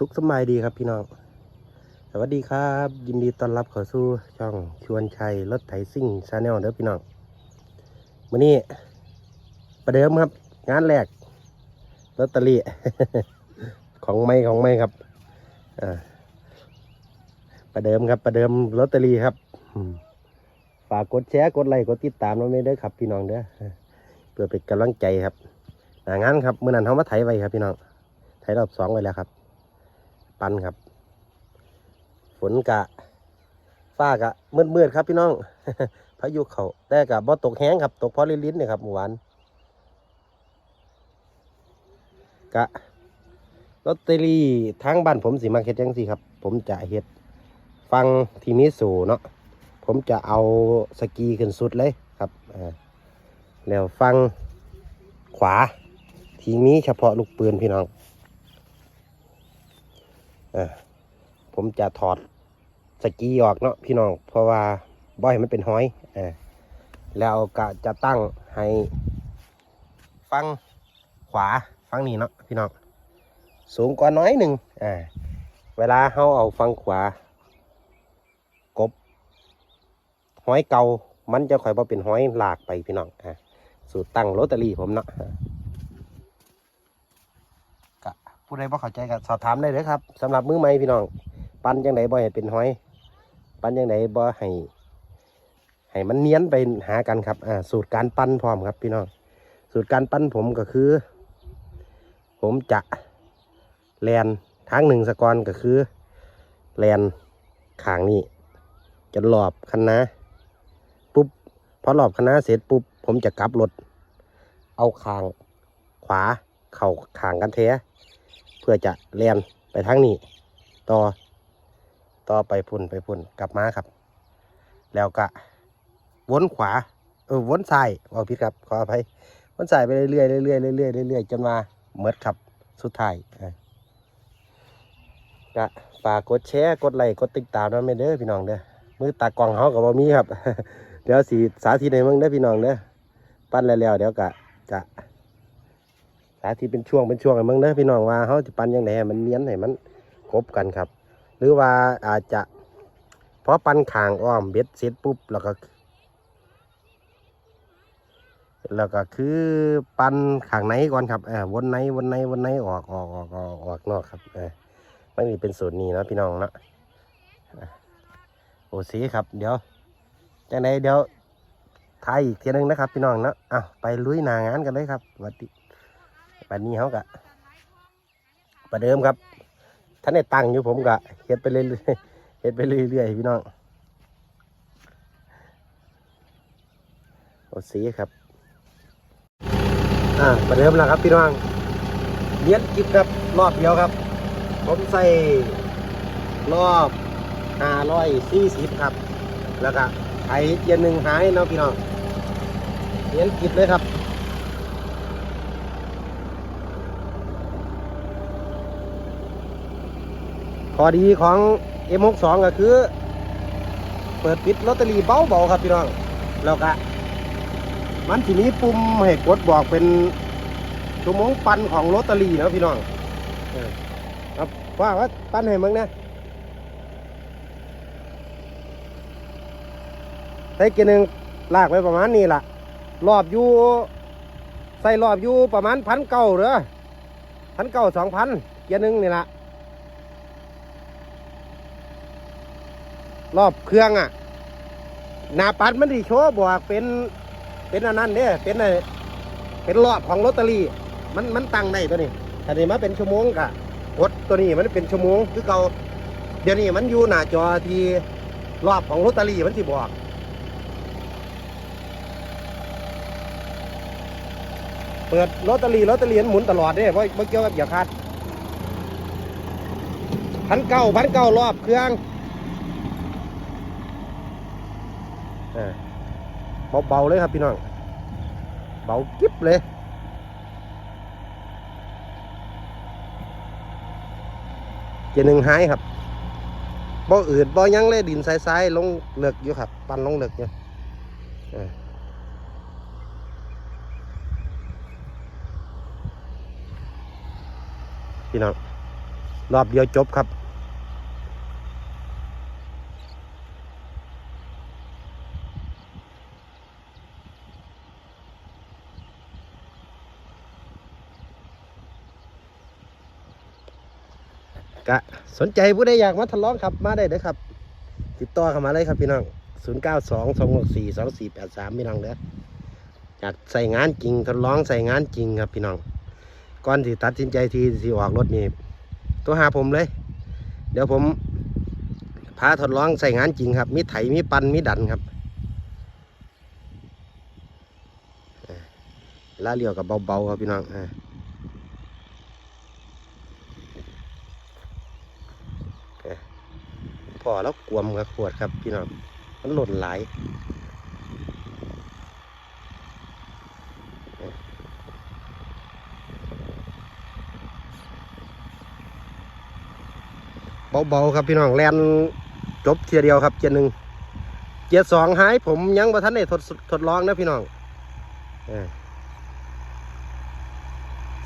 สุขสบายดีครับพี่น้อง สวัสดีครับ ยินดีต้อนรับเข้าสู่ช่องชวนชัยรถไถซิ่งชาแนลเด้อพี่น้องวันนี้ประเดิมครับ งานแรกลอตเตอรี่ ของไม่ของไม่ครับประเดิมครับประเดิมลอตเตอรี่ครับฝากกดแชร์กดไลค์กดติดตามเราไม่ได้อครับ พี่น้องเด้อเพื่อเป็นกำลังใจครับงานครับเมื่อนั้นเขามาไถไว้ครับ พี่น้องไถรอบสองไว้แล้วครับ ปันครับ ฝนกะฟ้ากะมืดมืดๆครับพี่น้องพายุเขาแต่กะบ่ตกแห้งครับ ตกพอลิ้นๆเนี่ยครับเมื่อวานกะลอตเตอรี่ทางบ้านผมสิมาเฮ็ดจังซี่ครับ ผมจะเฮ็ดฟังทีมีสูเนาะผมจะเอาสกีขึ้นสุดเลยครับแล้วฟังขวา ที่มีเฉพาะลูกปืนพี่น้อง ผมจะถอดสกีออกเนาะพี่น้อง เพราะว่าบ่อยมันเป็นห้อยอแล้วก็จะตั้งให้ฟังขวาฟังนี้เนาะพี่น้อง สูงกว่าน้อยหนึ่งเวลาเขาเอาฟังขวากบห้อยเก่ามันจะค่อยบ่เป็นห้อยหลากไปพี่น้องอสูตรตั้งโรตารี่ผมเนาะ ผู้ใดบ่เข้าใจก็สอบถามได้เลยครับสำหรับมือใหม่พี่น้อง ปั้นจังไดบ่ให้เป็นห้อย ปั้นจังไดบ่ให้ให้มันเนียนไปหากันครับอ่าสูตรการปั้นพร้อมครับพี่น้อง สูตรการปั้นผมก็คือ ผมจะแลนทางหนึ่งสกอนก็คือแลนขางนี้จะหลอบคันนาปุ๊บพอหลอบคันนาเสร็จปุ๊บผมจะกลับรถเอาคางขวาเข่าขางกันแท้ พื่อจะแลนไปทางนี้ ต่อ ต่อไปพุ่นไปพุ่นกลับมาครับ แล้วก็วนขวา เออวนซ้ายเอาผิดครับ ขออภัยวนซ้ายไปเรื่อยๆเรื่อยๆเรื่อยๆเรื่อยๆจนมาเมดครับสุดท้ายอะก็ฝากกดแชร์กดไลค์กดติดตามด้วยเด้อพี่น้องเด้อมือตากล้องเขากับบ่มีครับ เดี๋ยวสีสาธิตให้มึงเด้อพี่น้องเด้อปั้นแล้วๆเดี๋ยวก็จะาธิตเป็นช่วงเป็นช่วงให้มึงเด้อพี่น้องว่าเขาจะปั้นยังไงให้มันเนียนให้มันครบกันครับ หรือว่าอาจจะพอปันขางอ้อมเบ็ดเสร็จปุ๊บแล้วก็ แล้วก็คือปันขางในก่อนครับเออวนในวนในวนในออกออกออกออกออกนอกครับเออไม่มีเป็นสูตรนี้นะพี่น้องนะโอเคครับ เดี๋ยวจังไดเดี๋ยวทายอีกเทียหนึงนะครับ พี่น้องนะอ้าวไปลุยหนางานกันเลยครับสวันนี้ วันนี้เขากะประเดิมครับท่านได้ตังค์อยู่ผมกะเฮ็ดไปเรื่อยๆเฮ็ดไปเรื่อยๆพี่น้องโอซีครับอ่าประเดิมแล้วครับพี่น้องเนี้ยนกิบครับรอบเดียวครับ ผมใส่รอบห้าร้อยสี่สิบครับ แล้วก็ไถเทียนหนึ่งหายเนาะพี่น้องเนี้ยนกิบเลยครับ ข้อดีของ M62 ก็คือ เปิดปิดลอตเตอรี่เบาๆครับพี่น้อง แล้วก็มันทีนี้ปุ่มให้กดบอกเป็นชั่วโมงปันของลอตเตอรี่นะพี่น้องครับว่าว่าปันให้มึงนะใส่เกียร์หนึ่งลากไปประมาณนี้ล่ะ รอบอยู่ใส่รอบอยู่ประมาณพันเก้าหรือพันเก้าสองพันเกียร์หนึ่งนี่ล่ะ รอบเครื่องอะหน้าปัดมันดีโชว์บอกเป็นเป็นอันนั้นเนี่ยเป็นอะไรเป็นรอบของลอตเตอรี่ มันมันตั้งได้ตัวนี้อันนี้มาเป็นชั่วโมงกะกดตัวนี้มันเป็นชั่วโมงคือเก่าเดี๋ยวนี้มันอยู่หน้าจอที่รอบของลอตเตอรี่มันสิบอกเปิดลอตเตอรี่ลอตเตอรี่มันหมุนตลอดเด้เพราะเกี่ยวกับอย่าขาดพันเก้าพันเก้ารอบเครื่อง เออเบาๆเลยครับพี่น้อง เบากิ๊บเลยเกียร์หนึ่งหายครับบ่อืดบ่หยังเลยดินทรายๆลงเหลือกอยู่ครับ ปันลงเหลือกอยู่พี่น้องรอบเดียวจบครับ กะสนใจผู้ใดอยากมาทดลองครับมาได้เลยครับ ติดต่อเข้ามาเลยครับพี่น้อง 0 9 2 2 6 4 2 4 8 3 พี่น้องเด้ออยากใส่งานจริงทดลองใส่งานจริงครับพี่น้องก่อนที่ตัดสินใจที่สิออกรถนี่ตัวหาผมเลย เดี๋ยวผมพาทดลองใส่งานจริงครับ มีไถมีปันมีดันครับลาเลียวกับเบาๆครับพี่น้องอ่าพอ แล้วกวมกับขวดครับพี่น้องมันหล่นหลาเบาๆครับพี่น้องแลนจบเทียเดียวครับเกียร์หนึ่งเกียร์สองหายผมยังบ่ทันได้ทดทดลองนะพี่น้อง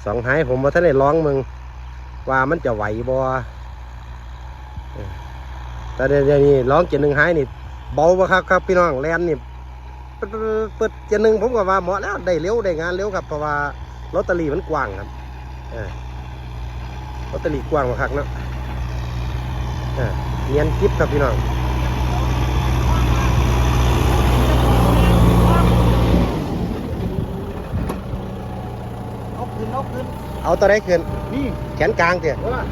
สองหายผมบ่ทันได้ลองมึงว่ามันจะไหวบ่อ แต่เดี๋ยวนี้ลองเกียร์หนึ่งหายนี่เบาบ่ครับครับพี่น้องแลนนี่เปิดเปิดเกียร์หนึ่งผมก็ว่าเหมาะแล้วได้เร็วได้งานเร็วครับเพราะว่าลอตเตอรี่มันกว้างครับเออลอตเตอรี่กว้างมากครับเนาะอะเนียนกิ๊บครับพี่น้องเอาขึ้นเอาขึ้นเอาตัวได้ขึ้นนี่แขนกลางเถี่ยเออ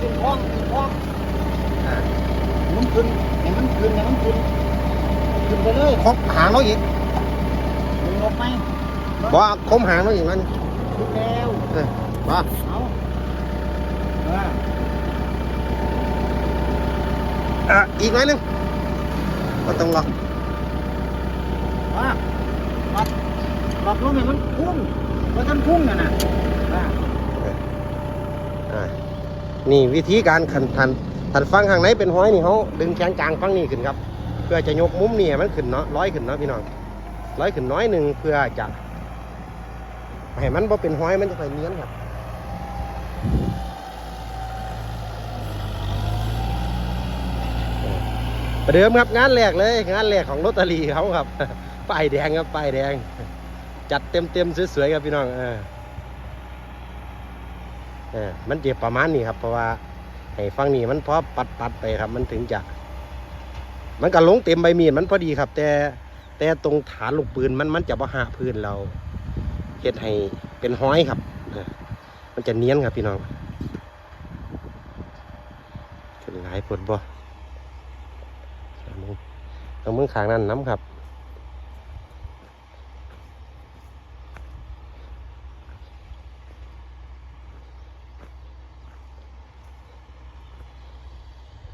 ขึ้นห้องขึ้นห้องอ่า มันขึ้นให้มันขึ้นให้มันขึ้นขึ้นไปเลยคบหางเราอีกมึงลงไหมบ่คมหางเราอีกนั่นขึ้นแล้วเออบ่เอาเอออะอีกไหน่อยหนึงก็ต้องรอมาปัดปัดลงให้มันพุ่งว่าท่านพุ่งน่ะนะอ่าอ่านี่วิธีการขันทัน ทันฟังข้างไหนเป็นห้อยนี่เขาดึงแขนกลางฟังนี่ขึ้นครับ เพื่อจะยกมุมนี่ให้มันขึ้นเนาะร้อยขึ้นเนาะพี่น้องร้อยขึ้นน้อยหนึ่งเพื่อจะให้มันพอเป็นห้อยมันจะไปเนียนครับประเดิมครับงานแรกเลย งานแรกของลอตเตอรี่เขาครับป้ายแดงครับป้ายแดง จัดเต็มเต็มสวยๆครับพี่น้องเออเออมันเจ็บประมาณนี้ครับเพราะว่า ให้ฟังนี่มันพอปัดปัดๆไปครับ มันถึงจะ มันก็ลงเต็มใบมีดมันพอดีครับ แต่แต่ตรงฐานลูกปืนมันมันจะบ่หาพื้นเราเฮ็ดให้เป็นห้อยครับมันจะเนียนครับพี่น้องขึ้นหลายปวดบ่เอามือเอามือขางนั่นน้ำครับ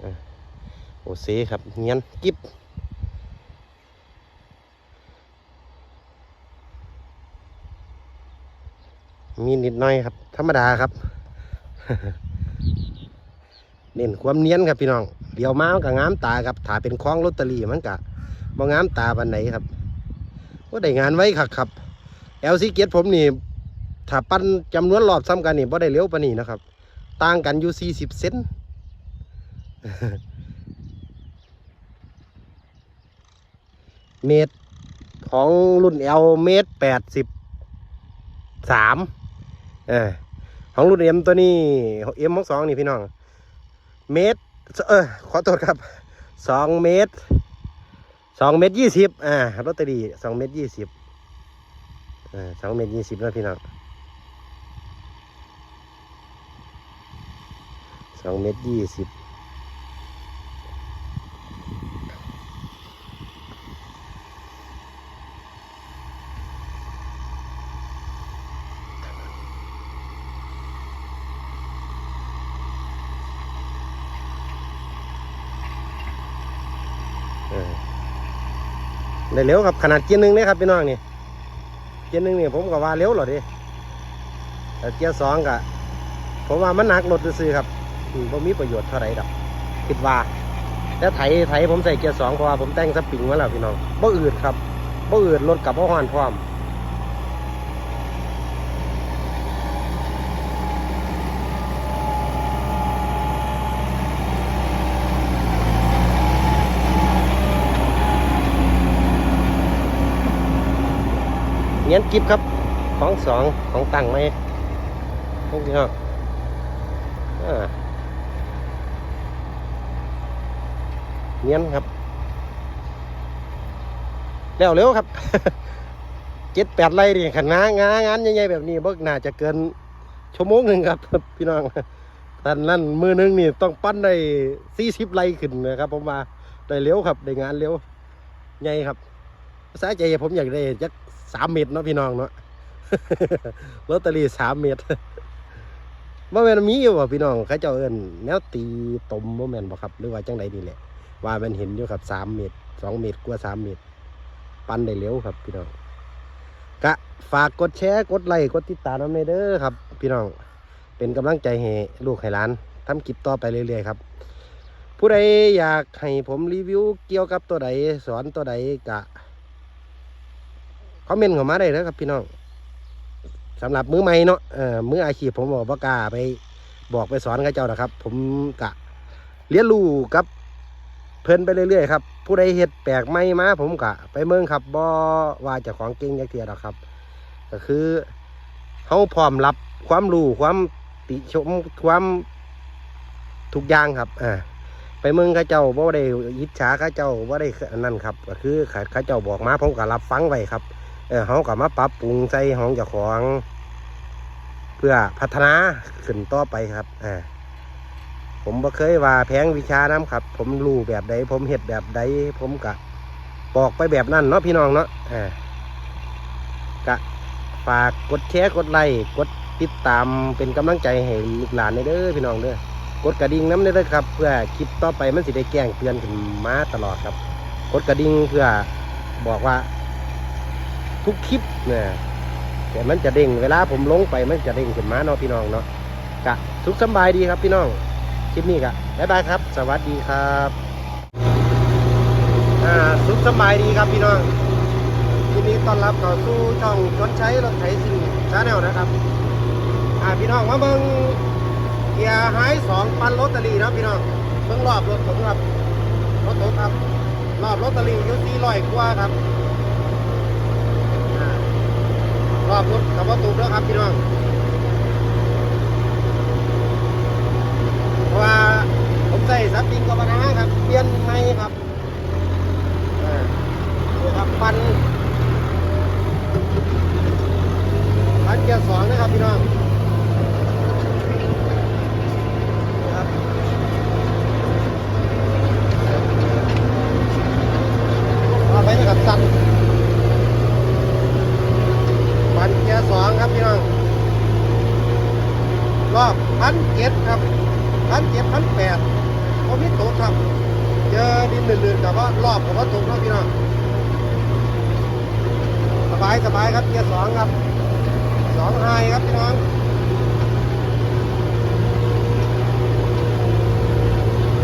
เอ่อโอเซครับเงียนกิบมีนิดหน่อยครับ ธรรมดาครับ เน้นความเนียนครับพี่น้อง เดี๋ยวมามันก็งามตาครับถ้าเป็นคล้องลอตเตอรี่มันก็บ่งามตาปันไหนครับว่าได้งานไว้คักครับเอลซีเกียผมนี่ถ้าปั้นจำนวนรอบซ้ำกันนี่บ่ได้เร็วปานนี้นะครับ ต่างกันอยู่40เซน เมตรของรุ่นเอลเมตรแปดสิบสามเออของรุ่นเอ็มตัวนี้เอ็มของสองนี่พี่น้อง เมตร เออขอโทษครับสองเมตรสองเมตรยี่สิบอ่าลอตเตอรี่สองเมตรยี่สิบอ่าสองเมตรยี่สิบแล้วพี่น้องสองเมตรยี่สิบ ได้เร็วครับขนาดเกียร์หนึ่งเนี่ยครับพี่น้องนี่เกียร์หนึ่งเนี่ยผมก็ว่าเร็วหรอดิแต่เกียร์สองก็ผมว่ามันหนักรถซื้อครับอืมผมมีประโยชน์เท่าไหร่ดอกคิดว่าแล้วไถไถผมใส่เกียร์สองเพราะว่าผมแต่งสปริงมาแล้วพี่น้องบ่อืดครับบ่อืดรถกับบ่หอนพร้อม เงี้ยกิฟครับ ของสองของตังไหมพวกพี่น้องอ่าเนียครับเร็วเร็วครับเจ็ดแปดไร่นี่ขันงางางานใหญ่ๆแบบนี้บ่น่าจะเกินชั่วโมงหนึ่งครับ พี่น้องท่านนั่นมือหนึงนี่ต้องปั้นได้สี่สิบไร่ขึ้นนะครับผมมาได้เร็วครับได้งานเร็วใหญ่ครับภาษาใจผมอยากได้จัก สามเมตรเนาะพี่น้องเนาะลอตเตอรี่สามเมตรบ่แม่นมีอยู่บ่พี่น้องเขาเจ้าเอิ้นแนวตีตมบ่แม่นบ่ครับ หรือว่าจังใดนี่แหละ ว่ามันเห็นอยู่ครับสามเมตรสองเมตรกว่าสามเมตรปั้นได้เร็วครับ พี่น้องกะฝากกดแชร์กดไลค์กดติดตามน้ำในเด้อครับ พี่น้องเป็นกำลังใจให้ลูกให้หลานทำคลิปต่อไปเรื่อยๆครับ ผู้ใดอยากให้ผมรีวิวเกี่ยวกับตัวใดสอนตัวใดกะ คอมเมนต์เข้ามาได้เลยครับพี่น้องสำหรับมือใหม่เนาะเออมืออาชีพผมบอกว่ากล้าไปบอกไปสอนเขาเจ้านะครับ ผมกะเรียนรู้กับเพิ่นไปเรื่อยๆครับผู้ใดเฮ็ดแปลกไม่มาผมกะ ไปเมืองครับบ่ว่าจะของเก่งยักเทียดอกครับ ก็คือเฮาพร้อมรับความรู้ความติชมความทุกอย่างครับอ่าไปเมืองเขาเจ้าบ่ได้อิจฉาเขาเจ้าบ่ได้นั่นครับ ก็คือเขาเจ้าบอกมาผมก็รับฟังไว้ครับ เออเฮาก็มาปรับปรุงใส่ของเจ้าของ เพื่อพัฒนาขึ้นต่อไปครับอ่าผมบ่เคยว่าแพงวิชาน้ำครับ ผมรู้แบบใดผมเห็ดแบบใดผมกะบอกไปแบบนั้นเนาะพี่น้องเนาะอ่ากะฝากกดแชร์กดไลค์กดติดตามเป็นกำลังใจให้ลูกหลานเด้อพี่น้องเด้อกดกระดิ่งน้ำเด้อครับ เพื่อคลิปต่อไปมันสิได้แจ้งเตือนขึ้นมาตลอดครับ กดกระดิ่งเพื่อบอกว่า ทุกคลิปเนี่ยแต่มันจะเด้งเวลาผมลงไปมันจะเด้งขึ้นมาเนาะพี่น้องเนาะกะสุขสบายดีครับพี่น้องคลิปนี้ก็บ๊ายบายครับ สวัสดีครับอ่าสุขสบายดีครับพี่น้องยินดีต้อนรับเข้าสู่ช่องชนใช้รถไถสิ่งชาแนลนะครับอ่าพี่น้องมาเบิ่งเกียร์หายสองปันลอตเตอรี่นะพี่น้องเบิ่งรอบรถผมครับรถผมครับรอบลอตเตอรี่อยู่สี่ร้อยกว่าครับอ่า รอบรถกับวัตถุแล้วครับพี่น้องเพราะว่าผมใส่ซับปิงกับปัญหาครับเปลี่ยนไม่ครับนี่ครับปันปันเกียร์สองนะครับพี่น้องนี่ครับเอาไปนะครับสั่นปันเกียร์สองครับพี่น้องรอบพันเจ็ดครับ พันเจ็ดพันแปดผมมีตกครับ เจอดินลื่นๆแต่ว่ารอบผมว่าตกแล้วพี่น้องสบายสบายครับเกียร์สองครับสองไฮครับพี่น้อง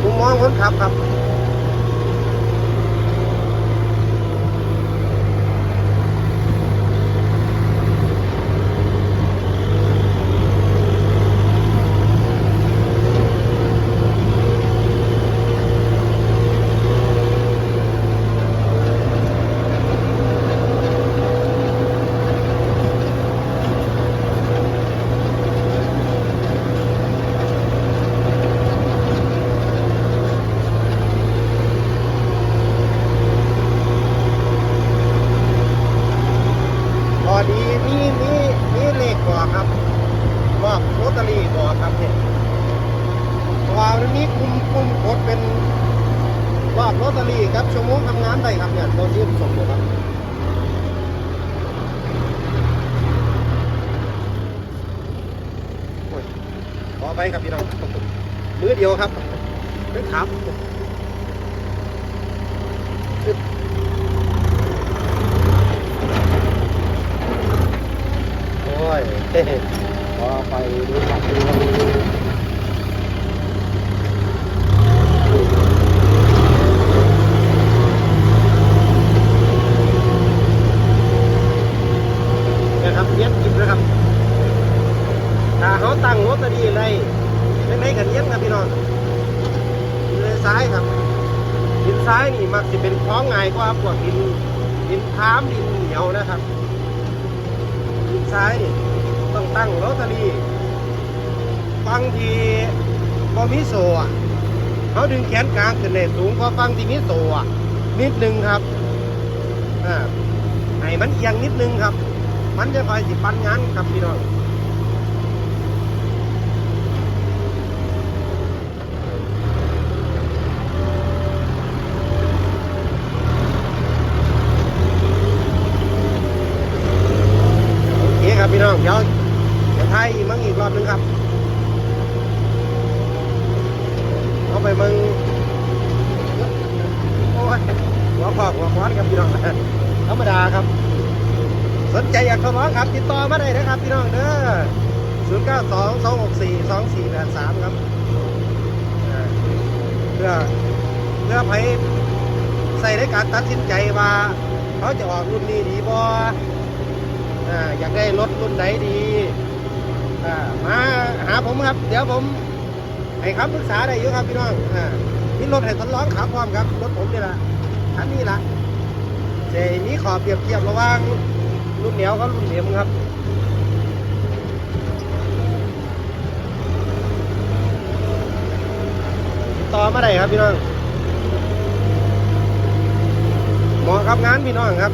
มุมมองคนขับครับ พอดีมีมีมีเลขบอกครับบอกโรตารี่บอกครับเนี่ยเพราะว่ามันมีกลุ่มกลุ่มกดเป็นว่าโรตารี่ครับชั่วโมงทำงานได้ครับเนี่ยตัวที่ผมส่งอยู่ครับขอไปครับพี่น้องมือเดียวครับไม่ถามโอ้ย พอไปดูขับดูนะครับเย็บกินนะครับ ถ้าเขาตั้งรถดีเลยไม่ไม่กันเย็บครับพี่น้องดินเลยซ้ายครับดินซ้ายนี่มักจะเป็น ค้ายกว่าพวกดินดินท้ามดินเหนียวนะครับนซ้ายนี่ต้องตั้งโรตารี่ฟังทีบอมิโซะเขาดึงแขนกลางขึ้นในสูงกว่าฟังทีมิโซะนิดนึงครับอ่าให้มันเอียงนิดนึงครับ มันจะคอยสิปันงานครับพี่น้องโอเคครับพี่น้องเดี๋ยว มั่งอีกรอบนึงครับเอาไปมึงโอ้ยหัวขอบหัวคอนครับพี่น้องธรรมดาครับ สนใจอยากเข้ามาครับ ติดต่อมาได้นะครับพี่น้องเด้อ0 9 2 2 6 4 2 4 8 3ครับอ่าเพื่อเพื่อไปใส่ในการตัดสินใจว่า เขาจะออกรุ่นนี้ดีบ่อ่าอยากได้รถรุ่นไหนดี มาหาผมครับ เดี๋ยวผมให้คำปรึกษาได้เยอะครับพี่น้องอ่ามีรถให้ทดลองขับพร้อมครับรถผมนี่ละอันนี้ละจะมีขอเปรียบเทียบระหว่างรุ่นเหนียวก็รุ่นเหนียมครับต่อมาได้ครับพี่น้องเหมาะกับงานพี่น้องครับ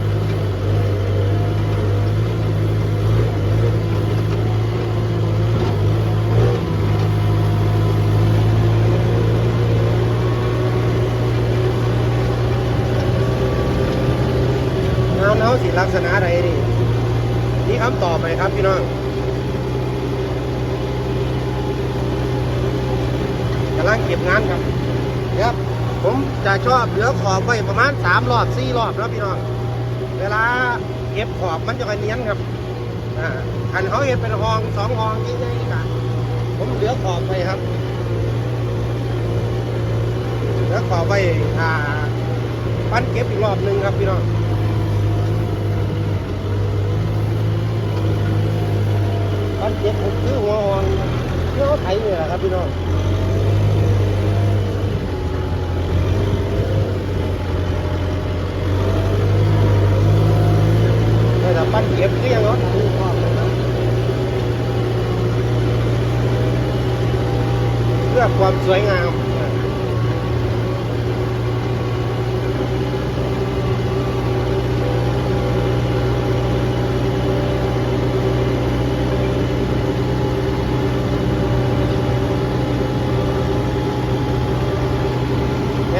เขาสิลักษณะใดนี่นี่คำตอบไปครับพี่น้องกำลังเก็บงานครับครับ ผมจะชอบเหลือขอบไว้ประมาณสามรอบสี่รอบแล้วพี่น้อง เวลาเก็บขอบมันจะค่อยเนียนครับอ่าคันเขาเห็นเป็นห้องสองห้องยิ่งใหญ่กันผมเหลือขอบไปครับเหลือขอบไว้อ่าปั้นเก็บอีกรอบหนึ่งครับพี่น้อง บ้าน เจ็บผมคือหัวหอนเพื่อเขาไถเนี่ยแหละครับพี่น้องแต่ถ้าปั้นเก็บก็ยังรถถูกต้องนะครับเพื่อความสวยงาม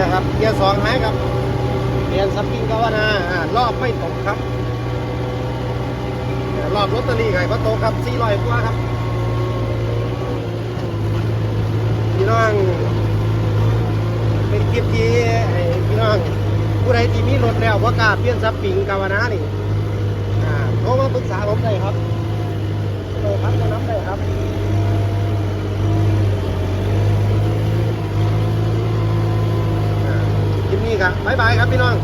เนี่ยครับเกียร์สองหายครับเปลี่ยนสปริงกาวนาอ่ารอบไม่ตกครับรอบลอตเตอรี่ไงก็ตครับสี่ร้อยกว่าครับพี่น้องเป็นคลิปที่พี่น้องผู้ใดที่มีรถแล้วว่ากาเปลี่ยนสปริงกาวนานี่อ่าโทรมาปรึกษาผมได้ครับเลยครับแนะนำได้ครับอ่าคลิป นี้ครับบ๊ายบายครับพี่น้อง